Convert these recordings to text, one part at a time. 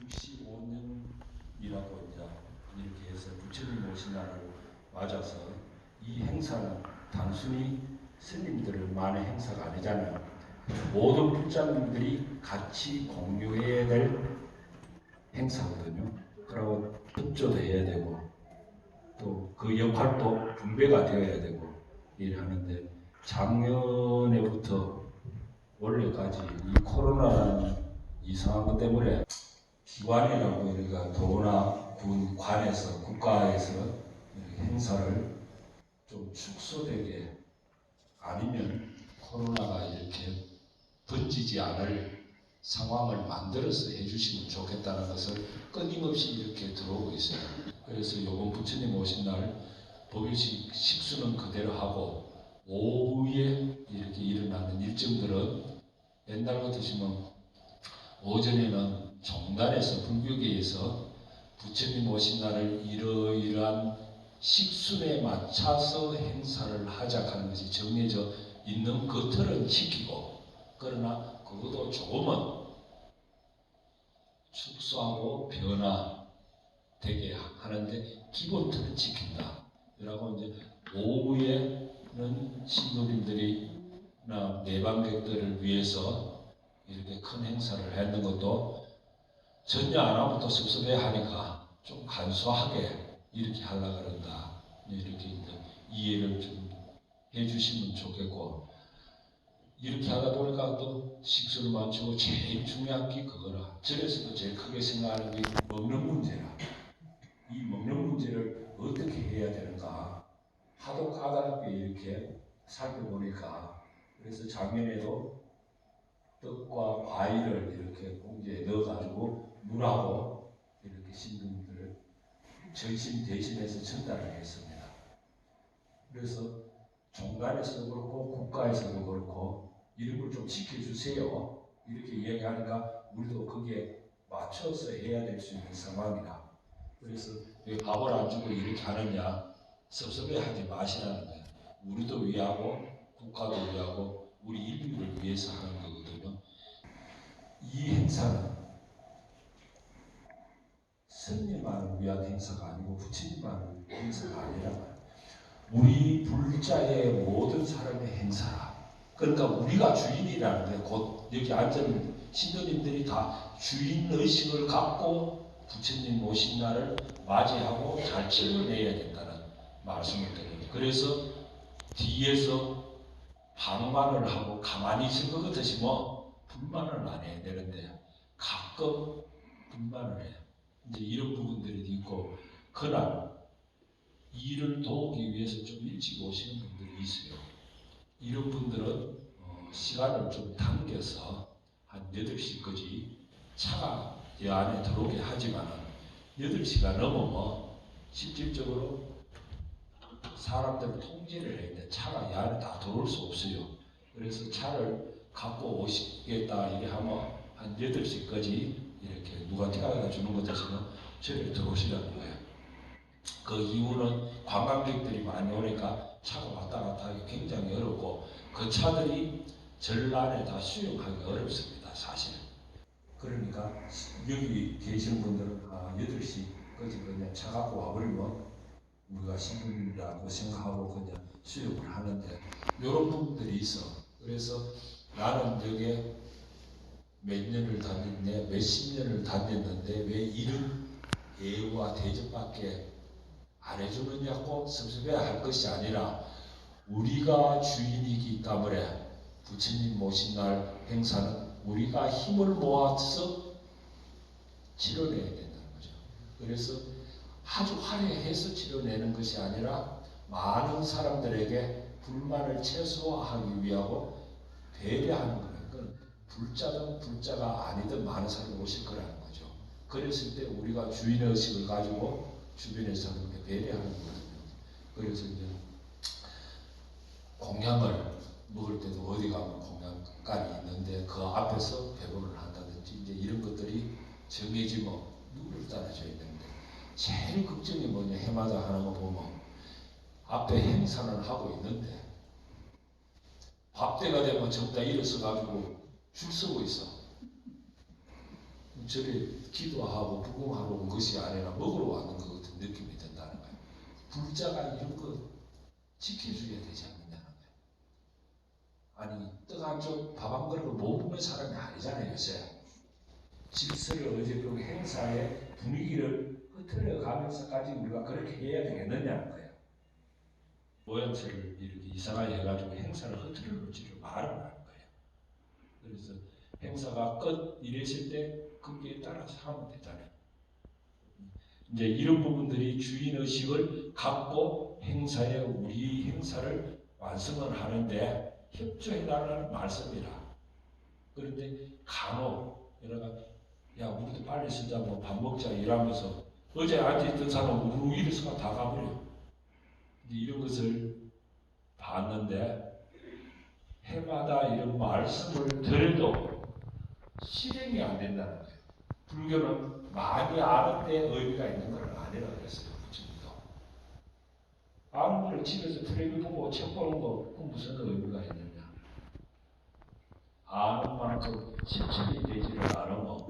25년이라고 이제 이렇게 해서 부처님 오신 날을 맞아서 이 행사는 단순히 스님들만의 행사가 아니잖아요. 모든 불자님들이 같이 공유해야 될 행사거든요. 그리고 협조도 해야 되고 또 그 역할도 분배가 되어야 되고 이래 하는데 작년에부터 올해까지 이 코로나라는 이상한 것 때문에 기관이라고 우리가 도나 군 관에서 국가에서 행사를 좀 축소되게 아니면 코로나가 이렇게 번지지 않을 상황을 만들어서 해주시면 좋겠다는 것을 끊임없이 이렇게 들어오고 있어요. 그래서 이번 부처님 오신 날 법요식 식수는 그대로 하고 오후에 이렇게 일어나는 일정들은 옛날 같으시면 오전에는 종단에서 불교계에서 부처님 오신 날을 이러이러한 식순에 맞춰서 행사를 하자 하는 것이 정해져 있는 그 틀은 지키고 그러나 그것도 조금은 축소하고 변화되게 하는데 기본 틀은 지킨다. 그러고 이제 오후에는 신도님들이나 내방객들을 위해서 이렇게 큰 행사를 했는 것도 전혀 안또 섭섭해 하니까 좀 간소하게 이렇게 하려 그런다. 이렇게 이해를 좀 해주시면 좋겠고 이렇게 하다 보니까 또 식수를 맞추고 제일 중요한 게 그거라. 절에서도 제일 크게 생각하는 게 먹는 문제라. 이 먹는 문제를 어떻게 해야 되는가. 하도 까다롭게 이렇게 살펴보니까 그래서 작년에도 떡과 과일을 이렇게 공기에 넣어가지고 물하고 이렇게 신분들을 전신 대신해서 전달을 했습니다. 그래서 종단에서도 그렇고 국가에서도 그렇고 걸좀 지켜주세요. 이렇게 이야기하니까 우리도 거기에 맞춰서 해야 될 수 있는 상황이다. 그래서 왜 밥을 안 주고 이렇게 하느냐 섭섭해하지 마시라는 거예요. 우리도 위하고 국가도 위하고 우리 인류를 위해서 하는 거거든요. 이 행사는 스님만을 위한 행사가 아니고 부처님만을 위한 행사가 아니라 우리 불자의 모든 사람의 행사라. 그러니까 우리가 주인이라는 게곧 여기 앉은 신도님들이 다 주인 의식을 갖고 부처님 오신 날을 맞이하고 잘 치러내야 된다는 말씀을 드립니다. 그래서 뒤에서 방만을 하고 가만히 있을 것 같으시면 불만을 안 해야 되는데 가끔 불만을 해요. 이제 이런 부분들이 있고 그날 일을 도우기 위해서 좀 일찍 오시는 분들이 있어요. 이런 분들은 어, 시간을 좀 당겨서 한 8시까지 차가 이 안에 들어오게 하지만 8시가 넘으면 실질적으로 사람들을 통제를 돼. 차가 이 안에 다 들어올 수 없어요. 그래서 차를 갖고 오시겠다 이렇게 하면 한 8시까지 이렇게 누가 태워다 주는 것 대신에 저를 들어오시라는 거예요. 그 이유는 관광객들이 많이 오니까 차가 왔다 갔다 하기 굉장히 어렵고 그 차들이 전란에 다 수용하기 어렵습니다. 사실. 그러니까 여기 계시는 분들은 아, 8시까지 그냥 차 갖고 와버리면 우리가 신분이라고 생각하고 그냥 수용을 하는데 이런 부분들이 있어. 그래서 나는 여기에 몇 년을 다녔네, 몇 십 년을 다녔는데 왜 이런 예우와 대접밖에 안 해주느냐고 섭섭해 할 것이 아니라 우리가 주인이기 때문에 부처님 모신 날 행사는 우리가 힘을 모아서 치러내야 된다는 거죠. 그래서 아주 화려해서 치러내는 것이 아니라 많은 사람들에게 불만을 최소화하기 위하고 배려하는 거예요. 그건 불자든 불자가 아니든 많은 사람이 오실 거라는 거죠. 그랬을 때 우리가 주인의 의식을 가지고 주변의 사람에게 배려하는 거거든요. 그래서 이제 공양을 먹을 때도 어디 가면 공양간이 있는데 그 앞에서 배분을 한다든지 이제 이런 것들이 정해지면 누구를 따라줘야 되는데 제일 걱정이 뭐냐 해마다 하는 거 보면 앞에 행사는 하고 있는데 밥때가 되면 전부 다 일어서 가지고 줄 서고 있어. 절에 기도하고 부궁하러 온 것이 아니라 먹으러 왔는 것 같은 느낌이 든다는 거예요. 불자가 이런 거 지켜줘야 되지 않느냐는 거예요. 아니 떡한쪽 밥 한 그릇을 못 먹는 사람이 아니잖아요 요새. 질서를 어제 그 행사의 분위기를 흐트러 가면서까지 우리가 그렇게 해야 되겠느냐는 거예요. 모양새를 이렇게 이상하게 해가지고 행사를 흐트러 놓지를 말을 하는 거예요. 그래서 행사가 끝 이랬을 때 거기에 따라서 하면 되잖아요. 이제 이런 부분들이 주인 의식을 갖고 행사에 우리 행사를 완성을 하는데 협조해 달라는 말씀이라. 그런데 간혹 여러가 야 우리도 빨리 쓰자 뭐 밥 먹자 이러면서 어제 앉아있던 사람 우르르 일어서가 다 가버려. 이제 이런 것을 봤는데 해마다 이런 말씀을 들어도 실행이 안 된다는 거예요. 불교는 많이 아는 데 의미가 있는 건 아니라고 그랬어요. 부처님도. 아는 거를 집에서 텔레비 보고 책 보는 거, 그 무슨 의미가 있느냐. 아는 만큼 실천이 되지를 않으면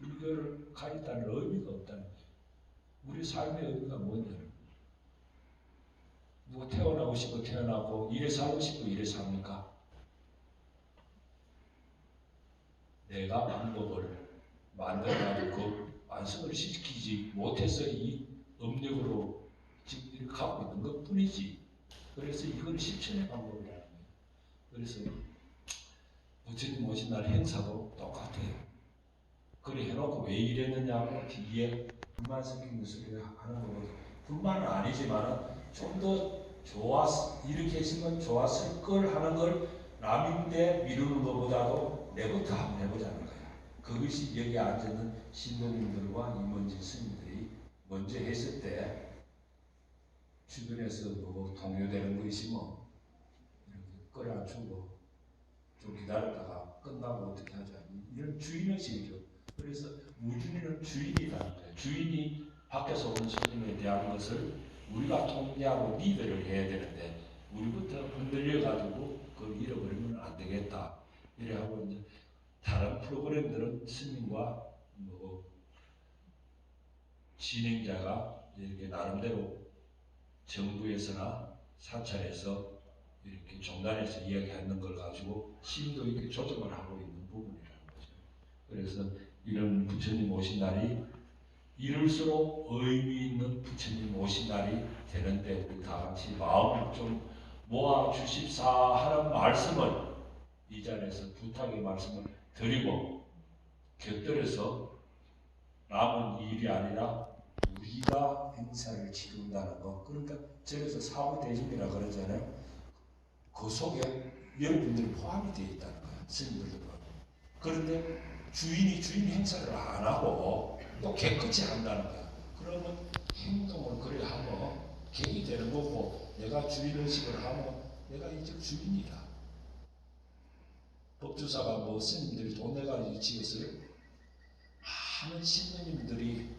불교를 가졌다는 의미가 없다는 거예요. 우리 삶의 의미가 뭐냐는 누가 태어나고 싶고 태어나고 이래 살고 싶고 이래 삽니까? 내가 방법을 만들어가지고 그 완성을 시키지 못해서 이 업력으로 지금 이렇게 갖고 있는 것 뿐이지. 그래서 이건 실천의 방법이라는 거예요. 그래서 부처님 오신 날 행사도 똑같아요. 그래 해놓고 왜 이랬느냐고 뒤에 불만 생긴 것을 하는 거거든. 불만은 아니지만 좀 더 좋았 이렇게 했으면 좋았을 걸 하는 걸 남인데 미루는 것보다도 내부터 한번 해보자는 거야. 그것이 여기 앉아있는 신도님들과 임원진 스님들이 먼저 했을 때 주변에서 뭐 동요되는 거 있으면 이렇게 끌어안추고 좀 기다렸다가 끝나고 어떻게 하자 이런 주인의식이죠. 그래서 무주인은 주인이라는 거예요. 주인이 밖에서 오는 손님에 대한 것을 우리가 통제하고 리드를 해야 되는데 우리부터 흔들려 가지고 그걸 잃어버리면 안 되겠다. 이래 하고 이제 다른 프로그램들은 스님과 뭐 진행자가 이렇게 나름대로 정부에서나 사찰에서 이렇게 종단에서 이야기하는 걸 가지고 심도 있게 조정을 하고 있는 부분이라는 거죠. 그래서 이런 부처님 오신 날이 이럴수록 의미 있는 부처님 오신 날이 되는데 다 같이 마음을 좀 모아 주십사 하는 말씀을 이 자리에서 부탁의 말씀을 드리고 곁들여서 남은 일이 아니라 우리가 행사를 치른다는 거 그러니까 저래서 사후 대중이라 그러잖아요. 그 속에 여러분들이 포함이 되어 있다는 거예요. 스님들도 그런데 주인이 주인 행사를 안 하고 또 개끝이 한다는 거야 그러면 행동을 그래 하면 객이 되는 거고 내가 주인의식을 하면 내가 이제 주인이다 법주사가 뭐 스님들이 돈 내가지고 지었을 많은 신부님들이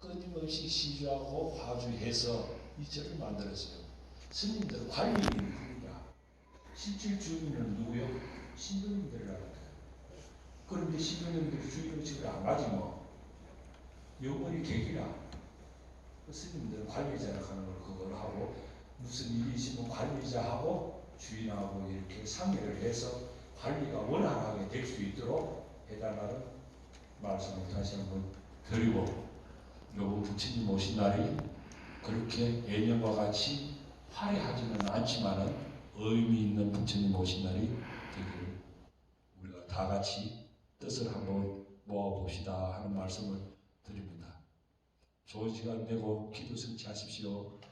끊임없이 시주하고 화주해서 이 절을 만들었어요. 스님들은 관리인이 누구냐? 실질 주인은 누구요? 신부님들이라는. 그런데 신부님들이 주인의식을 안 가지면 영원히 객이라. 그 스님들은 관리자라 하는 걸 그걸 하고 무슨 일이 있으면 관리자하고 주인하고 이렇게 상의를 해서 관리가 원활하게 될 수 있도록 해달라는 말씀을 다시 한번 드리고 요번 부처님 오신 날이 그렇게 예년과 같이 화려하지는 않지만은 의미 있는 부처님 오신 날이 되기를 우리가 다 같이 뜻을 한번 모아봅시다 하는 말씀을 드립니다. 좋은 시간 되고 기도 성취하십시오.